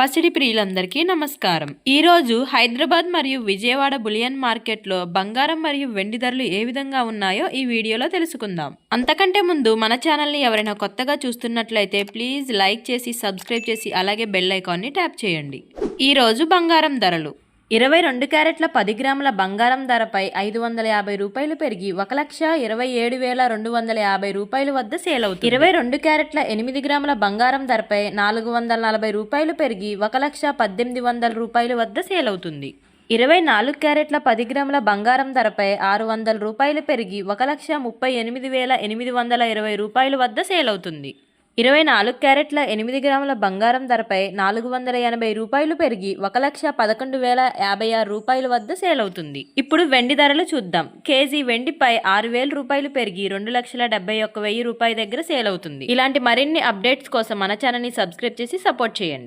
పసిడి ప్రియులందరికీ నమస్కారం. ఈరోజు హైదరాబాద్ మరియు విజయవాడ బులియన్ మార్కెట్లో బంగారం మరియు వెండి ధరలు ఏ విధంగా ఉన్నాయో ఈ వీడియోలో తెలుసుకుందాం. అంతకంటే ముందు మన ఛానల్ని ఎవరైనా కొత్తగా చూస్తున్నట్లయితే ప్లీజ్ లైక్ చేసి సబ్స్క్రైబ్ చేసి అలాగే బెల్ ఐకాన్ని ట్యాప్ చేయండి. ఈరోజు బంగారం ధరలు. ఇరవై రెండు క్యారెట్ల పది గ్రాముల బంగారం ధరపై ఐదు వందల యాభై రూపాయలు పెరిగి ఒక లక్ష ఇరవై ఏడు వేల రెండు వందల యాభై రూపాయల వద్ద సేల్ అవుతుంది. ఇరవై రెండు క్యారెట్ల ఎనిమిది గ్రాముల బంగారం ధరపై నాలుగు వందల నలభై రూపాయలు పెరిగి ఒక లక్ష పద్దెనిమిది వందల రూపాయల వద్ద సేల్ అవుతుంది. ఇరవై నాలుగు క్యారెట్ల పది గ్రాముల బంగారం ధరపై ఆరు వందల రూపాయలు పెరిగి ఒక లక్ష ముప్పై ఎనిమిది వేల ఎనిమిది వందల ఇరవై రూపాయల వద్ద సేల్ అవుతుంది. ఇరవై నాలుగు క్యారెట్ల ఎనిమిది గ్రాముల బంగారం ధరపై నాలుగు వందల ఎనభై రూపాయలు పెరిగి ఒక లక్ష పదకొండు వేల యాభై ఆరు రూపాయల వద్ద సేల్ అవుతుంది ఇప్పుడు వెండి ధరలు చూద్దాం. కేజీ వెండిపై ఆరు వేల రూపాయలు పెరిగి రెండు లక్షల డెబ్బై ఒక్క వెయ్యి రూపాయల దగ్గర సేల్ అవుతుంది ఇలాంటి మరిన్ని అప్డేట్స్ కోసం మన ఛానల్ని సబ్స్క్రైబ్ చేసి సపోర్ట్ చేయండి.